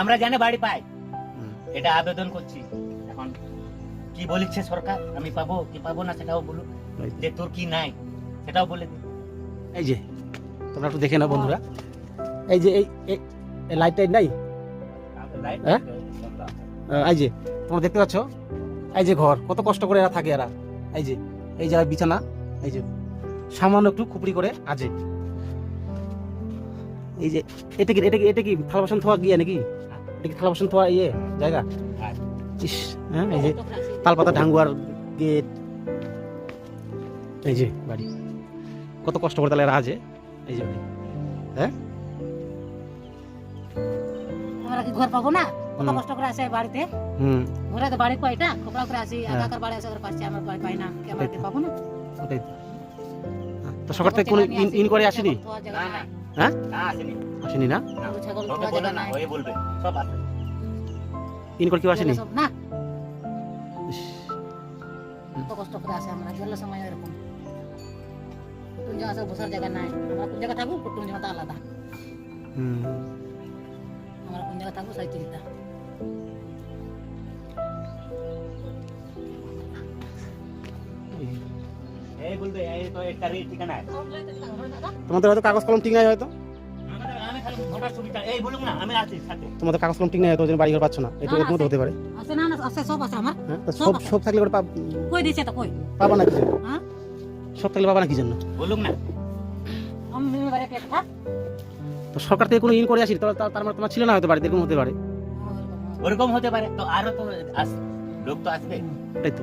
আমরা জানে বাড়ি পাই। এটা আবেদন করছি। এখন কি বলিচ্ছে সরকার? আমি পাবো কি পাবো না সেটাও বলুক। যে। তোর কি নাই সেটাও বলে দিন। এই যে তোমরা একটু দেখে নাও বন্ধুরা। এই যে এই লাইট টাইট নাই? হ্যাঁ? এই যে তোমরা দেখতে পাচ্ছ? এই যে ঘর কত কষ্ট করে এরা থাকে এরা। এই যে এই জায়গায় বিছানা এই যে সামান্য একটু খুপড়ি করে আছে। এই যে এটা কি এটা কি এটা কি থালা বাসন থোয়া গিয়ে নাকি? এটা কি থালা বাসন থোয়া ইয়ে জায়গা? ইস হ্যাঁ এই যে তালপাতা ঢাঙ্গুয়ার গেট এই যে বাড়ি। কত কষ্ট করে তাহলে আছে এই যে বাড়ি। আমরা কি ঘর পাবো না? কত কষ্ট করে আসে বাড়িতে? হুম। ঘরে তো বাড়ি পাই না? খোপড়া করে আসি হ্যাঁ। বাড়ি আসে ওর পাশে আমরা বাড়ি পাই না। কি পাবো না? ওটাই সরকার থেকে কোনো ইনকোয়ারি আসেনি? নাই। হ্যাঁ? আসেনি। আসেনি না? সব ইনকোয়ারি কেউ আসেনি? সব না। ইস, কষ্ট করে আসে আমরা গেলে সময় এরকম। কোন জায়গা বসার জায়গা নাই। আমরা কোন জায়গা থাকব কোন জায়গা আলাদা। হুম। আমরা কোন জায়গা থাকব সেই চিন্তা তোমাদের হয়তো কাগজ কলম ঠিক নাই হয়তো? আমাদের আমি খালি ভোটার সুবিধা এই বলুন না আমি আছি সাথে। তোমাদের কাগজ কলম ঠিক নাই হয়তো বাড়ি ঘর পাচ্ছ না। এটা হতে পারে। আছে না না আছে সব আছে আমার। হ্যাঁ সব থাকলে করে পাব- কই দিছে তো কই? পাবা না কি জন্য হ্যাঁ? সব থাকলে পাবা না কি জন্য? বলুন না। আমি মিমি বাড়ি একটা থাক তো সরকার থেকে কোনো ইনকোয়ারি আসেনি তাহলে তার তার মানে তোমার ছিল না হয়তো বাড়িতে এরকম হতে পারে। ওরকম হতে পারে তো আরও তো লোক তো আসবে। তো।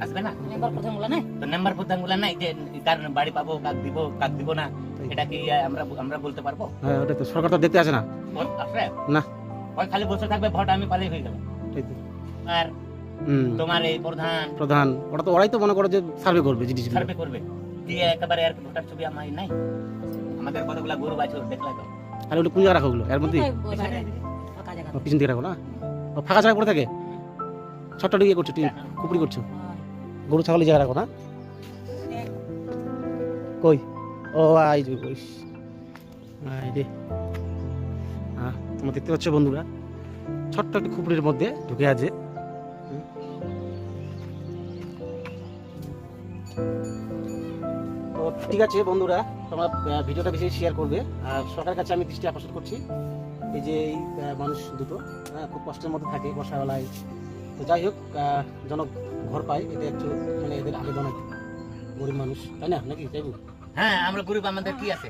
আসবে না? মেম্বার প্রধান বলে না তো নাম্বার প্রধানগুলা নাই যে কার বাড়ি পাবো কাক দিব কাক দিব না এটা কি আমরা আমরা বলতে পারব? হ্যাঁ ওটাই তো সরকার তো দেখতে আসে না। আসবে? না। ওই খালি বসে থাকবে ভোট আমি পালে হয়ে গেল তাই আর তোমার এই প্রধান? প্রধান ওরা তো ওরাই তো মনে করো যে সার্ভে করবে জিডিসি সার্ভে করবে। দিয়ে একেবারে আর ভোটার ছবি আমার নাই। আমাদের কতগুলা গরু বাছুর দেখলা তো। আর ওগুলো কোন রাখো ওগুলো এর মধ্যে। ফাঁকা জায়গা পিছন দিকে রাখো না? ও, ফাঁকা জায়গা পড়ে থাকে? ছোট্ট ইয়ে করছ টি- কুপুরি করছ? গরু ছাগল জায়গা রাখো না? কই? ও আই যে কইস আই রে। হ্যাঁ তোমরা দেখতে পাচ্ছ বন্ধুরা ছোট্ট একটা খুপড়ির মধ্যে ঢুকে আছে। তো ঠিক আছে বন্ধুরা তোমরা ভিডিওটা বেশি শেয়ার করবে। আর সরকারের কাছে আমি দৃষ্টি আকর্ষণ করছি। এই যে এই মানুষ দুটো হ্যাঁ, খুব কষ্টের মধ্যে থাকে বর্ষাবেলায় তো যাই হোক জনক ঘর পাই এটা একটু মানে এদের আবেদন গরিব মানুষ, তাই না? নাকি তাই হ্যাঁ আমরা গরিব, আমাদের কি আছে?